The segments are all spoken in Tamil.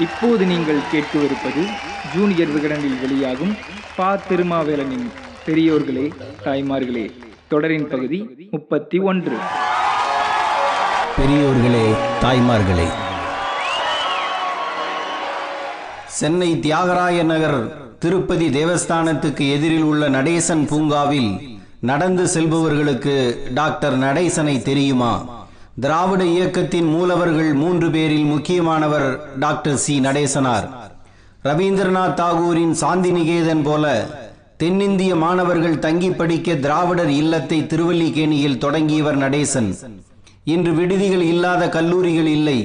இப்போது நீங்கள் கேட்கவிருப்பது ஜூனியர் விகடனில் வெளியாகும் பா திருமாவேலனின் பெரியோர்களே தாய்மார்களே தொடரின் பகுதி முப்பத்தி ஒன்று. பெரியோர்களே தாய்மார்களே. சென்னை தியாகராய நகர் திருப்பதி தேவஸ்தானத்துக்கு எதிரில் உள்ள நடேசன் பூங்காவில் நடந்து செல்பவர்களுக்கு டாக்டர் நடேசனை தெரியுமா? திராவிட இயக்கத்தின் மூலவர்கள் மூன்று பேரில் முக்கியமானவர் டாக்டர் சி. நடேசனார். ரவீந்திரநாத் தாகூரின் சாந்தி நிகேதன் போல தென்னிந்திய மாணவர்கள் தங்கி படிக்க திராவிடர் இல்லத்தை திருவல்லிக்கேணியில் தொடங்கியவர் நடேசன். இன்று விடுதிகள் இல்லாத கல்லூரிகள் இல்லை.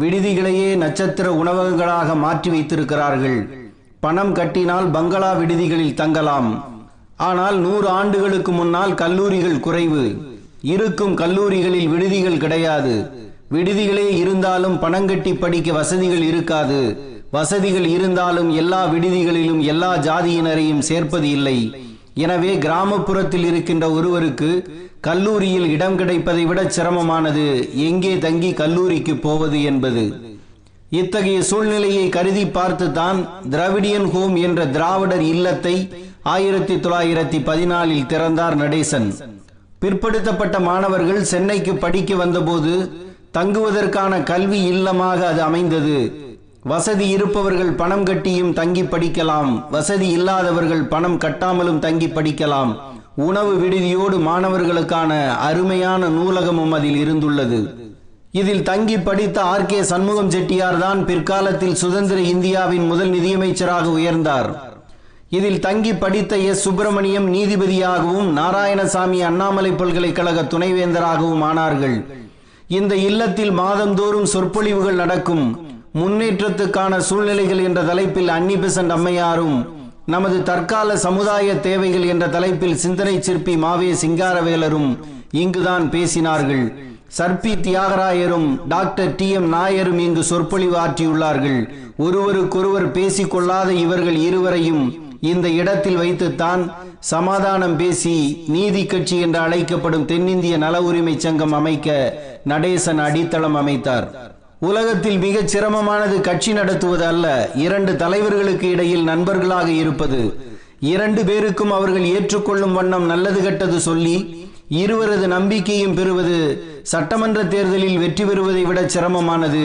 விடுதிகளையே நட்சத்திர உணவகங்களாக மாற்றி வைத்திருக்கிறார்கள். பணம் கட்டினால் பங்களா விடுதிகளில் தங்கலாம். ஆனால் நூறு ஆண்டுகளுக்கு முன்னால் கல்லூரிகள் குறைவு. இருக்கும் கல்லூரிகளில் விடுதிகள் கிடையாது. விடுதிகளே இருந்தாலும் பணம் கட்டி படிக்க வசதிகள் இருக்காது. வசதிகள் இருந்தாலும் எல்லா விடுதிகளிலும் எல்லா ஜாதியினரையும் சேர்ப்பது இல்லை. எனவே கிராமப்புறத்தில் இருக்கின்ற ஒருவருக்கு கல்லூரியில் இடம் கிடைப்பதை விட சிரமமானது எங்கே தங்கி கல்லூரிக்கு போவது என்பது. இத்தகைய சூழ்நிலையை கருதி பார்த்துதான் திராவிடியன் ஹோம் என்ற திராவிடர் இல்லத்தை ஆயிரத்தி தொள்ளாயிரத்தி பதினாலில் திறந்தார் நடேசன். பிற்படுத்தப்பட்ட மாணவர்கள் சென்னைக்கு படிக்க வந்தபோது தங்குவதற்கான கல்வி இல்லமாக அது அமைந்தது. வசதி இருப்பவர்கள் பணம் கட்டியும் தங்கி படிக்கலாம். வசதி இல்லாதவர்கள் பணம் கட்டாமலும் தங்கி படிக்கலாம். உணவு விடுதியோடு மாணவர்களுக்கான அருமையான நூலகமும் அதில் இருந்துள்ளது. இதில் தங்கி படித்த ஆர் கே சண்முகம் செட்டியார் தான் பிற்காலத்தில் சுதந்திர இந்தியாவின் முதல் நிதியமைச்சராக உயர்ந்தார். இதில் தங்கி படித்த எஸ். சுப்பிரமணியம் நீதிபதியாகவும் நாராயணசாமி அண்ணாமலை பல்கலைக்கழக துணைவேந்தராகவும் ஆனார்கள். இந்த இல்லத்தில் மாதந்தோறும் சொற்பொழிவுகள் நடக்கும். முன்னேற்றத்துக்கான சூழ்நிலைகள் என்ற தலைப்பில் அன்னி பெசன்ட் அம்மையாரும் நமது தற்கால சமுதாய தேவைகள் என்ற தலைப்பில் சிந்தனை சிற்பி மாவே சிங்காரவேலரும் இங்குதான் பேசினார்கள். சர்பி தியாகராயரும் டாக்டர் டி. எம். நாயரும் இங்கு சொற்பொழிவு ஆற்றியுள்ளார்கள். ஒருவருக்கொருவர் பேசிக்கொள்ளாத இவர்கள் இருவரையும் இந்த இடத்தில் வைத்துத்தான் சமாதானம் பேசி நீதி கட்சி என்று அழைக்கப்படும் தென்னிந்திய நல உரிமை சங்கம் அமைக்க நடேசன் அடித்தளம் அமைத்தார். உலகத்தில் மிகச் சிரமமானது கட்சி நடத்துவது அல்ல இரண்டு தலைவர்களுக்கு இடையில் நண்பர்களாக இருப்பது. இரண்டு பேருக்கும் அவர்கள் ஏற்றுக்கொள்ளும் வண்ணம் நல்லது கெட்டது சொல்லி இருவரது நம்பிக்கையும் பெறுவது சட்டமன்ற தேர்தலில் வெற்றி பெறுவதை விட சிரமமானது.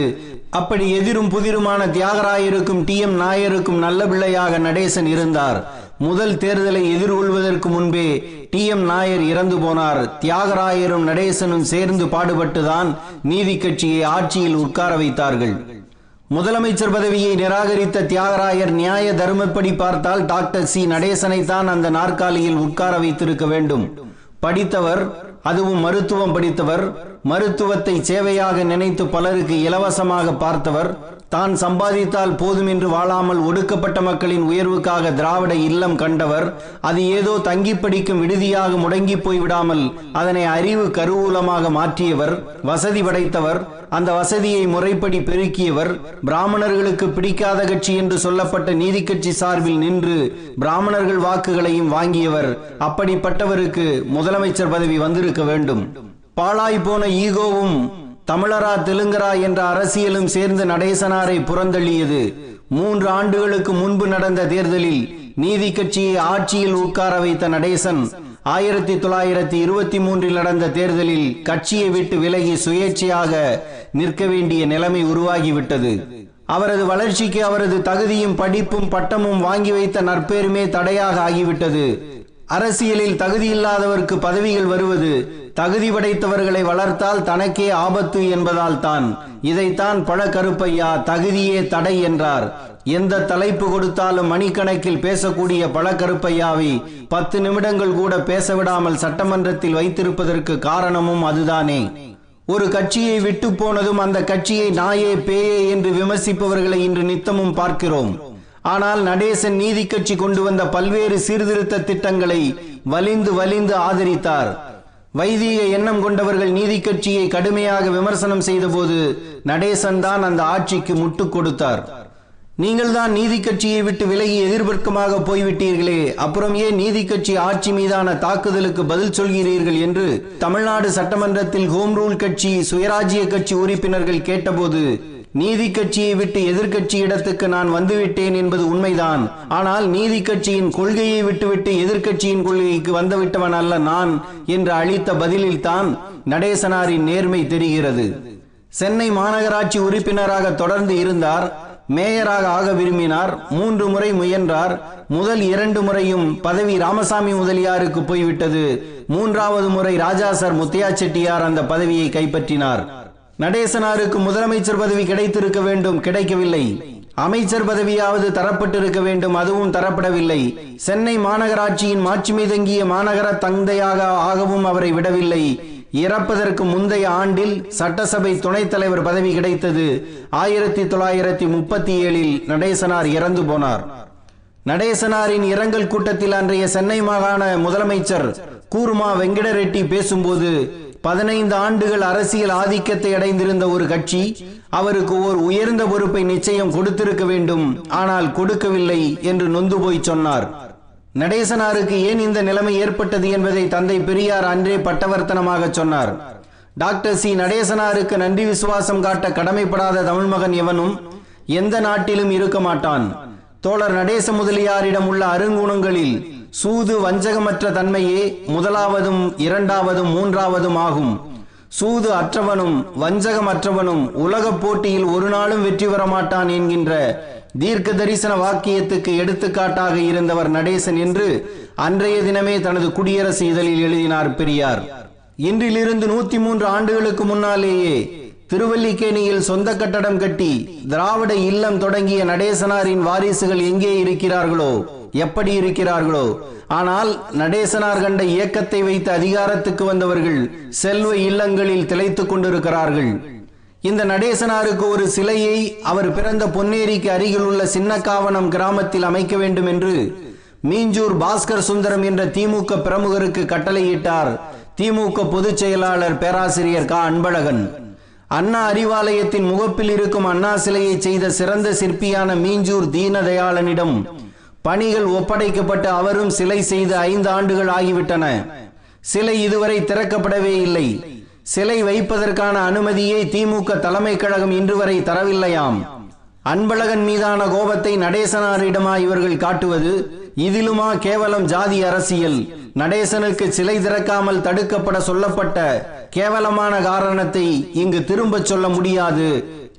அப்படி எதிரும் புதிருமான தியாகராயருக்கும் டி எம் நாயருக்கும் நல்ல பிள்ளையாக நடேசன் இருந்தார். முதல் தேர்தலை எதிர்கொள்வதற்கு முன்பே டி எம் நாயர் இறந்து போனார். தியாகராயரும் நடேசனும் சேர்ந்து பாடுபட்டுதான் நீதி கட்சியை ஆட்சியில் உட்கார வைத்தார்கள். முதலமைச்சர் பதவியை நிராகரித்த தியாகராயர் நியாய தர்மப்படி பார்த்தால் டாக்டர் சி நடேசனை தான் அந்த நாற்காலியில் உட்கார வைத்திருக்க வேண்டும். படித்தவர் அதுவும் மருத்துவம் படித்தவர் மருத்துவத்தை சேவையாக நினைத்து பலருக்கு இலவசமாக பார்த்தவர் தான் சம்பாதித்தால் போதும் என்று வாழாமல் ஒடுக்கப்பட்ட மக்களின் உயர்வுக்காக திராவிட இல்லம் கண்டவர் அது ஏதோ தங்கி படிக்கும் விடுதியாக முடங்கி போய்விடாமல் அதனை அறிவு கருவூலமாக மாற்றியவர் வசதி படைத்தவர் அந்த வசதியை முறைப்படி பெருக்கியவர் பிராமணர்களுக்கு பிடிக்காத கட்சி என்று சொல்லப்பட்ட நீதி கட்சி சார்பில் நின்று பிராமணர்கள் வாக்குகளையும் வாங்கியவர் அப்படிப்பட்டவருக்கு முதலமைச்சர் பதவி வந்திருக்க வேண்டும். பாழாய் போன ஈகோவும் தமிழரா தெலுங்கரா என்ற அரசியலும் சேர்ந்து நடேசனாரை புறந்தள்ளியது. மூன்று ஆண்டுகளுக்கு முன்பு நடந்த தேர்தலில் நீதி கட்சியை ஆட்சியில் உட்கார வைத்த நடேசன் ஆயிரத்தி தொள்ளாயிரத்தி இருபத்தி மூன்றில் நடந்த தேர்தலில் கட்சியை விட்டு விலகி சுயேட்சையாக நிற்க வேண்டிய நிலைமை உருவாகிவிட்டது. அவரது வளர்ச்சிக்கு அவரது தகுதியும் படிப்பும் பட்டமும் வாங்கி வைத்த நற்பேருமே தடையாக ஆகிவிட்டது. அரசியலில் தகுதியில்லாதவருக்கு பதவிகள் வருவது தகுதி படைத்தவர்களை வளர்த்தால் தனக்கே ஆபத்து என்பதால் தான். இதைத்தான் பழ கருப்பையா தகுதியே தடை என்றார். எந்த தலைப்பு கொடுத்தாலும் மணிக்கணக்கில் பேசக்கூடிய பழக்கருப்பையாவை பத்து நிமிடங்கள் கூட பேசவிடாமல் சட்டமன்றத்தில் வைத்திருப்பதற்கு காரணமும் அதுதானே. ஒரு கட்சியை விட்டு போனதும் அந்த கட்சியை நாயே பேயே என்று விமர்சிப்பவர்களை இன்று நித்தமும் பார்க்கிறோம். ஆனால் நடேசன் நீதி கட்சி கொண்டு வந்த பல்வேறு சீர்திருத்த திட்டங்களை வலிந்து வலிந்து ஆதரித்தார். வைதீக எண்ணம் கொண்டவர்கள் நீதி கட்சியை கடுமையாக விமர்சனம் செய்தபோது நடேசன் தான் அந்த ஆட்சிக்கு முட்டு கொடுத்தார். நீங்கள் தான் நீதி கட்சியை விட்டு விலகி எதிர்பர்க்கமாக போய்விட்டீர்களே அப்புறம் ஏன் நீதி கட்சி ஆட்சி மீதான தாக்குதலுக்கு பதில் சொல்கிறீர்கள் என்று தமிழ்நாடு சட்டமன்றத்தில் ஹோம் ரூல் கட்சி சுயராஜ்ய கட்சி உறுப்பினர்கள் கேட்டபோது நீதி கட்சியை விட்டு எதிர்கட்சி இடத்துக்கு நான் வந்துவிட்டேன் என்பது உண்மைதான். ஆனால் நீதி கட்சியின் கொள்கையை விட்டுவிட்டு எதிர்கட்சியின் கொள்கைக்கு வந்துவிட்டவன் அல்ல நான் என்று அளித்த பதிலில்தான் நடேசனாரின் நேர்மை தெரிகிறது. சென்னை மாநகராட்சி உறுப்பினராக தொடர்ந்து இருந்தார் மேயராக ஆக விரும்பினார் மூன்று முறை முயன்றார் முதல் இரண்டு முறையும் பதவி ராமசாமி முதலியாருக்கு போய்விட்டது. மூன்றாவது முறை ராஜா சார் முத்தையா செட்டியார் அந்த பதவியை கைப்பற்றினார். நடேசனாருக்கு முதலமைச்சர் பதவி கிடைத்திருக்க வேண்டும் கிடைக்கவில்லை. அமைச்சர் பதவியாவது தரப்பட்டிருக்க வேண்டும் அதுவும் தரப்படவில்லை. சென்னை மாநகராட்சியின் மாட்சிமிதங்கிய மாநகர தந்தையாக ஆகவும் அவரை விடவில்லை. இறப்பதற்கு முந்தைய ஆண்டில் சட்டசபை துணைத் தலைவர் பதவி கிடைத்தது. ஆயிரத்தி தொள்ளாயிரத்தி முப்பத்தி ஏழில் நடேசனார் இறந்து போனார். நடேசனாரின் இரங்கல் கூட்டத்தில் அன்றைய சென்னை மாகாண முதலமைச்சர் கூர்மா வெங்கடரெட்டி பேசும்போது பதினைந்து ஆண்டுகள் அரசியல் ஆதிக்கத்தை அடைந்திருந்த ஒரு கட்சி அவருக்கு ஓர் உயர்ந்த பொறுப்பை நிச்சயம் கொடுத்திருக்க வேண்டும். ஆனால் கொடுக்கவில்லை என்று நொந்து போய் சொன்னார். நடேசனாருக்கு ஏன் இந்த நிலைமை ஏற்பட்டது என்பதை தந்தை பெரியார் அன்றே பட்டவர்த்தனமாக சொன்னார். Doctor C. நடேசனாருக்கு நன்றி விசுவாசம் காட்ட கடமைப்படாத தமிழ் மகன் எவனும் எந்த நாட்டிலும் இருக்க மாட்டான். தோழர் நடேச முதலியாரிடம் உள்ள அருங்குணங்களில் சூது வஞ்சகமற்ற தன்மையே முதலாவதும் இரண்டாவதும் மூன்றாவதும் ஆகும். சூது அற்றவனும் வஞ்சகமற்றவனும் உலகப் போட்டியில் ஒரு நாளும் வெற்றி பெற மாட்டான் என்கின்ற தீர்க்க தரிசன வாக்கியத்துக்கு எடுத்துக்காட்டாக இருந்தவர் நடேசன் என்று அன்றைய தினமே தனது குடியரசு இதழில் எழுதினார் பெரியார். இன்றிலிருந்து நூத்தி மூன்று ஆண்டுகளுக்கு முன்னாலேயே திருவல்லிக்கேணியில் சொந்த கட்டடம் கட்டி திராவிட இல்லம் தொடங்கிய நடேசனாரின் வாரிசுகள் எங்கே இருக்கிறார்களோ எப்படி இருக்கிறார்களோ. ஆனால் நடேசனார் கண்ட இயக்கத்தை வைத்து அதிகாரத்துக்கு வந்தவர்கள் செல்வ இல்லங்களில் திளைத்துக் கொண்டிருக்கிறார்கள். இந்த நடேசனாருக்கு ஒரு சிலையை அவர் பிறந்த பொன்னேரிக்கு அருகில் உள்ள சின்னக்காவனம் கிராமத்தில் அமைக்க வேண்டும் என்று மீஞ்சூர் பாஸ்கர் சுந்தரம் என்ற திமுக பிரமுகருக்கு கட்டளையிட்டார். திமுக பொதுச் செயலாளர் பேராசிரியர் கா. அன்பழகன். அண்ணா அறிவாலயத்தின் முகப்பில் இருக்கும் அண்ணா சிலையை செய்த சிறந்த சிற்பியான மீஞ்சூர் தீனதயாளனிடம் பணிகள் ஒப்படைக்கப்பட்டு அவரும் சிலை செய்து ஐந்து ஆண்டுகள் ஆகிவிட்டன. சிலை இதுவரை திறக்கப்படவே இல்லை. சிலை வைப்பதற்கான அனுமதியை திமுக தலைமை கழகம் இன்று வரை தரவில்லையாம். அன்பழகன் மீதான கோபத்தை நடேசனாரிடமா இவர்கள் காட்டுவது இதிலுமா கேவலம் ஜாதி அரசியல். நடேசனுக்கு சிலை திறக்காமல் தடுக்கப்பட சொல்லப்பட்ட கேவலமான காரணத்தை இங்கு திரும்பச் சொல்ல முடியாது.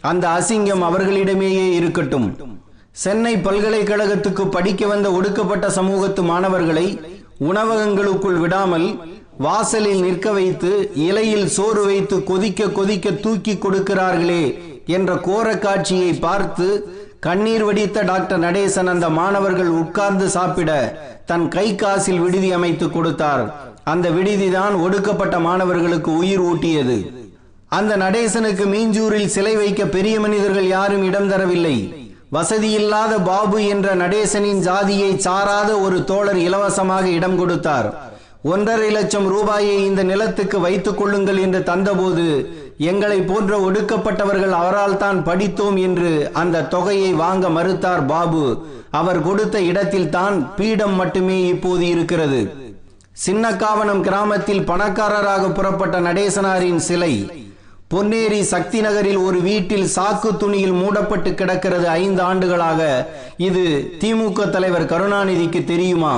அந்த அசிங்கம் அவர்களிடமேயே இருக்கட்டும். சென்னை பல்கலைக்கழகத்துக்கு படிக்க வந்த ஒடுக்கப்பட்ட சமூகத்து மாணவர்களை உணவகங்களுக்குள் விடாமல் வாசலில் நிற்க வைத்து இலையில் சோறு வைத்து கொதிக்க கொதிக்க தூக்கி கொடுக்கிறார்களே என்ற கோர காட்சியை பார்த்து கண்ணீர் வடித்த டாக்டர் நடேசன் அந்த மாணவர்கள் உட்கார்ந்து சாப்பிட தன் கை காசில் விடுதி அமைத்து கொடுத்தார். அந்த விடுதிதான் ஒடுக்கப்பட்ட மாணவர்களுக்கு உயிர் ஊட்டியது. அந்த நடேசனுக்கு மீஞ்சூரில் சிலை வைக்க பெரிய மனிதர்கள் யாரும் இடம் தரவில்லை. வசதியில்லாத பாபு என்ற நடேசனின் ஜாதியை சாராத ஒரு தோழர் இலவசமாக இடம் கொடுத்தார். ஒன்றரை லட்சம் ரூபாயை இந்த நிலத்துக்கு வைத்துக் கொள்ளுங்கள் என்று தந்தபோது எங்களை போன்ற ஒடுக்கப்பட்டவர்கள் அவரால் தான் படித்தோம் என்று அந்த தொகையை வாங்க மறுத்தார் பாபு. அவர் கொடுத்த இடத்தில் தான் பீடம் மட்டுமே இப்போது இருக்கிறது. சின்னக்காவனம் கிராமத்தில் பணக்காரராக புறப்பட்ட நடேசனாரின் சிலை. பொன்னேரி சக்தி நகரில் ஒரு வீட்டில் சாக்கு துணியில் மூடப்பட்டு கிடக்கிறது ஐந்து ஆண்டுகளாக. இது திமுக தலைவர் கருணாநிதிக்கு தெரியுமா?